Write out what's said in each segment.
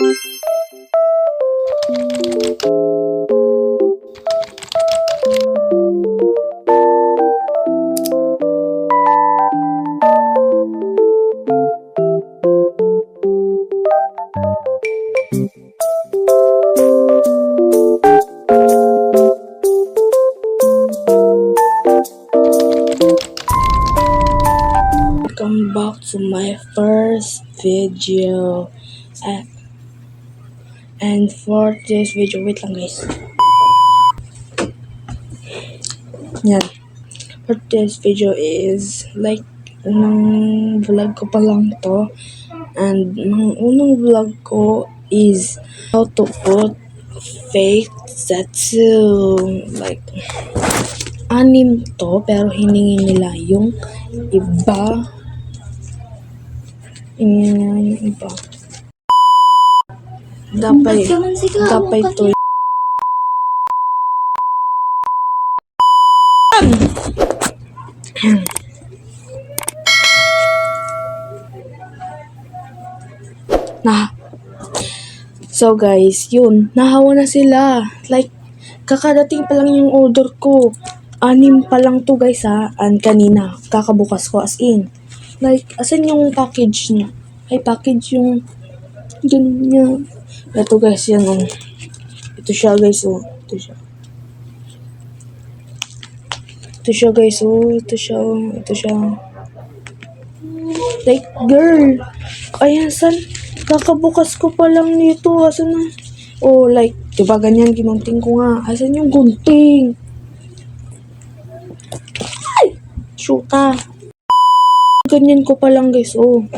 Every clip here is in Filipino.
Welcome back to my first video. Uh, and for this video, wait lang guys. Yan. For this video is like nang vlog ko pa lang to. And nang unang vlog ko is how to put fake tattoo. Like, anim to pero hiningi nila yung iba hiningi nila yung iba dapat dapat to na. So guys yun. Nahawa na sila. Like kakadating pa lang yung order ko. Anim pa lang to guys ha. And kanina kakabukas ko as in. Like asan yung package niya. Ay package yung niya. Ito guys yan oh. Ito siya guys oh. Ito siya. Ito siya guys oh. Ito siya oh. Ito siya. Like girl. Ayan san? Kakabukas ko pa lang nito. Asan na? Oh like diba ganyan ginunting ko nga? Asan yung gunting? Shoota. Ganyan ko pa lang guys, oh.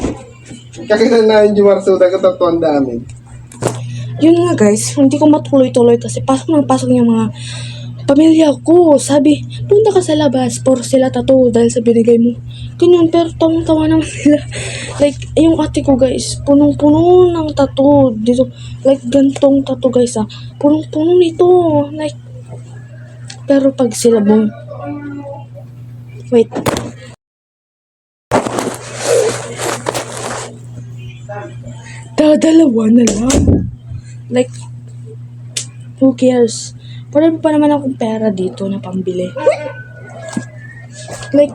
Kakita na yung Jumarsuda ko tatuan dami. Yun nga guys, hindi ko matuloy-tuloy kasi pasok ng pasok yung mga pamilya ko. Sabi, punta ka sa labas, for sila tato dahil sa binigay mo. Ganyan, pero tawang-tawa naman sila. like, yung ate ko guys, punong-puno ng tato dito. Like, gantong tato guys ah. Punong-puno nito. Like, pero pag sila bong, wait, dadalawa na lang. Like, who cares? Parang pa naman akong pera dito na pambili. Like,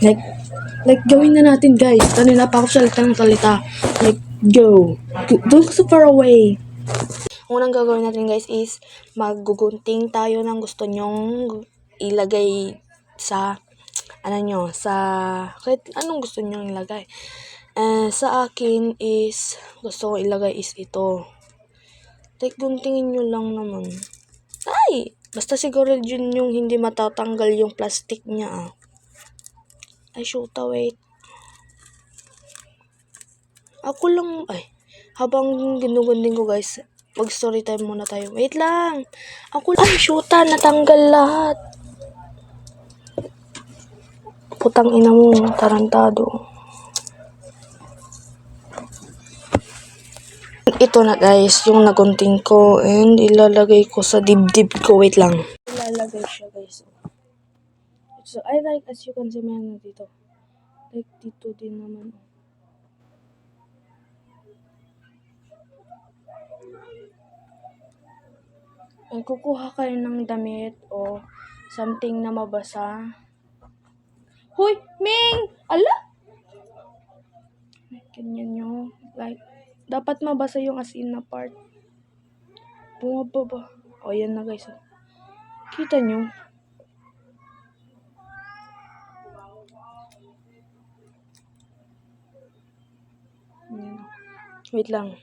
like, like, gawin na natin guys. Kanina pa ako salita ng salita. Like, go. Don't so far away. Ang unang gagawin natin guys is maggugunting tayo ng gusto nyong ilagay sa ano nyo, sa kahit anong gusto nyong ilagay. Eh, sa akin is gusto ko ilagay is ito. Like, guntingin nyo lang naman. Ay! Basta siguro yun yung hindi matatanggal yung plastic niya ah. Ay, shoot wait. Ako lang, ay, habang ginugunding ko guys, mag story time muna tayo. Wait lang. Ako lang, ay, shoota, natanggal lahat. Putang ina mo, tarantado. Ito na guys, yung nagunting ko and ilalagay ko sa dibdib ko. Wait lang. Ilalagay siya guys. So, I like as you can see meron dito. Like dito din naman. Ay, kukuha kayo ng damit o something na mabasa. Hoy! Ming! Ala! Ganyan nyo. Like, dapat mabasa yung as in na part. Bumababa. O, yan na guys. oh. Kita nyo? Yan. Wait lang.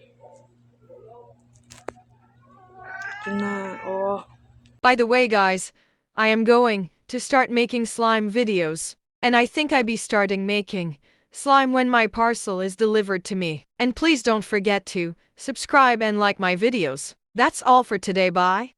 Ito na. Oh. By the way, guys, I am going to start making slime videos, and I think I be starting making slime when my parcel is delivered to me. And please don't forget to subscribe and like my videos. That's all for today. Bye.